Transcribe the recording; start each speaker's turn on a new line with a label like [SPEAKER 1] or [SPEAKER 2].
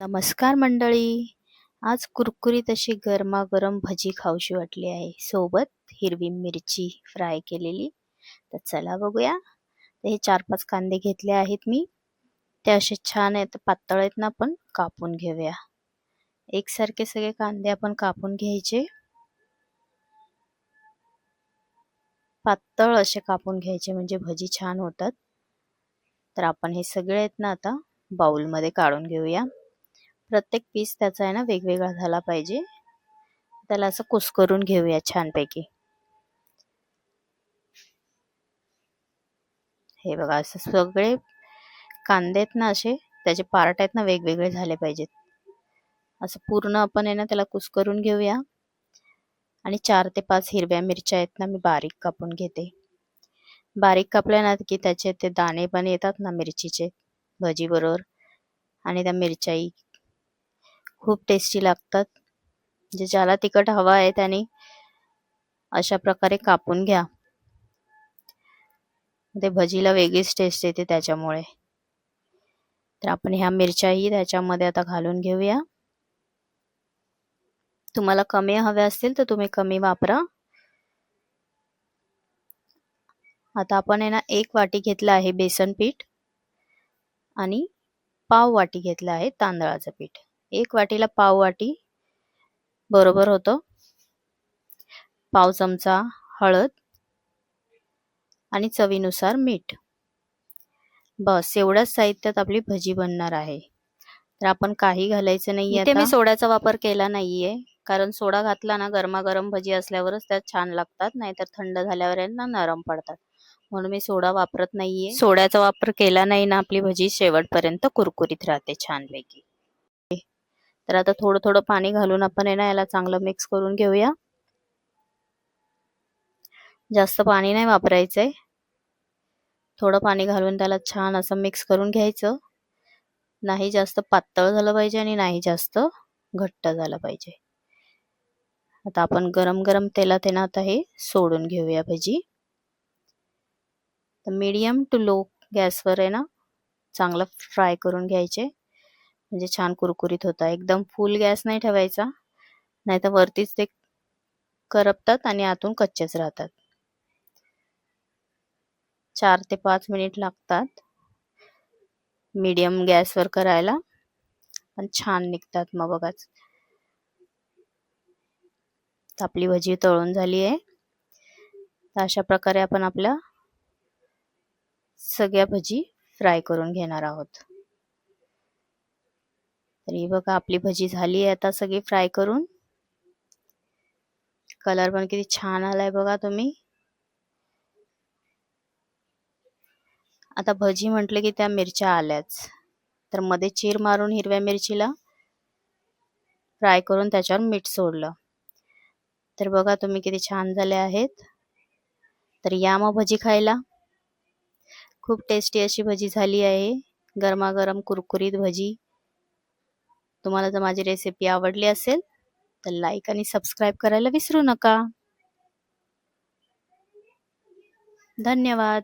[SPEAKER 1] नमस्कार मंडळी. आज कुरकुरीत अशी गरमागरम भजी खाऊशी वाटली आहे. सोबत हिरवी मिरची फ्राय केलेली. तर चला बघूया. तर हे चार पाच कांदे घेतले आहेत मी. ते असे छान आहेत. पातळ आहेत ना आपण कापून घेऊया. एकसारखे सगळे कांदे आपण कापून घ्यायचे. पातळ असे कापून घ्यायचे म्हणजे भजी छान होतात. तर आपण हे सगळे आहेत ना आता बाउलमध्ये काढून घेऊया. प्रत्येक पीस त्याचा आहे ना वेगवेगळा झाला पाहिजे. त्याला असं कुस्करून घेऊया छानपैकी. हे बघा असं सगळे कांदे आहेत ना असे त्याचे पार्ट आहेत ना वेगवेगळे झाले पाहिजेत. असं पूर्ण आपण आहे ना त्याला कुस्करून घेऊया. आणि चार ते पाच हिरव्या मिरच्या आहेत ना मी बारीक कापून घेते. बारीक कापल्या ना की त्याचे ते दाणे पण येतात ना मिरचीचे भजी बरोबर आणि त्या मिरच्याही खूप टेस्टी लागतात. म्हणजे ज्याला तिखट हवा आहे त्याने अशा प्रकारे कापून घ्या. ते भजीला वेगळीच टेस्ट येते त्याच्यामुळे. तर आपण ह्या मिरच्याही त्याच्यामध्ये आता घालून घेऊया. तुम्हाला कमी हव्या असतील तर तुम्ही कमी वापरा. आता आपण आहे ना एक वाटी घेतला आहे बेसन पीठ आणि पाव वाटी घेतला आहे तांदळाचं पीठ. एक वाटीला पाव वाटी. बरोबर होतं. पाव चमचा हळद आणि चवीनुसार मीठ. बस एवढ्याच साहित्यात आपली भजी बनणार आहे. तर आपण काही घालायचं नाही इथे मी सोड्याचा वापर केला नाहीये. कारण सोडा घातला ना गरमागरम भजी असल्यावरच त्यात छान लागतात. नाहीतर थंड झाल्यावर ना नरम पडतात. म्हणून मी सोडा वापरत नाहीये. सोड्याचा वापर केला नाही ना आपली भजी शेवटपर्यंत कुरकुरीत राहते छानपैकी. तर आता थोडं थोडं पाणी घालून आपण आहे ना याला चांगलं मिक्स करून घेऊया. जास्त पाणी नाही वापरायचंय. थोडं पाणी घालून त्याला छान असं मिक्स करून घ्यायचं. नाही जास्त पातळ झालं पाहिजे आणि नाही जास्त घट्ट झालं पाहिजे. आता आपण गरम गरम तेलात आहे ना आता हे सोडून घेऊया भजी. तर मीडियम टू लो गॅसवर आहे ना चांगलं फ्राय करून घ्यायचे. म्हणजे छान कुरकुरीत होता. एकदम फुल गॅस नाही ठेवायचा. नाही तर वरतीच ते करपतात आणि आतून कच्चेच राहतात. चार ते पाच मिनिट लागतात. मीडियम गॅसवर करायला. पण छान निघतात मग बघाच. आपली भजी तळून झाली आहे. अशा प्रकारे आपण आपल्या सगळ्या भजी फ्राय करून घेणार आहोत. तर ही बघा आपली भजी झाली आहे. आता सगळी फ्राय करून. कलर पण किती छान आलाय बघा तुम्ही. आता भजी म्हटले की त्या मिरच्या आल्याच. तर मध्ये चीर मारून हिरव्या मिरचीला फ्राय करून त्याच्यावर मीठ सोडलं. तर बघा तुम्ही किती छान झाले आहेत. तर या मग भजी खायला. खूप टेस्टी अशी भजी झाली आहे. गरमागरम कुरकुरीत भजी. तुम्हाला जर माझी रेसिपी आवडली असेल तर लाईक आणि सबस्क्राईब करायला विसरू नका. धन्यवाद.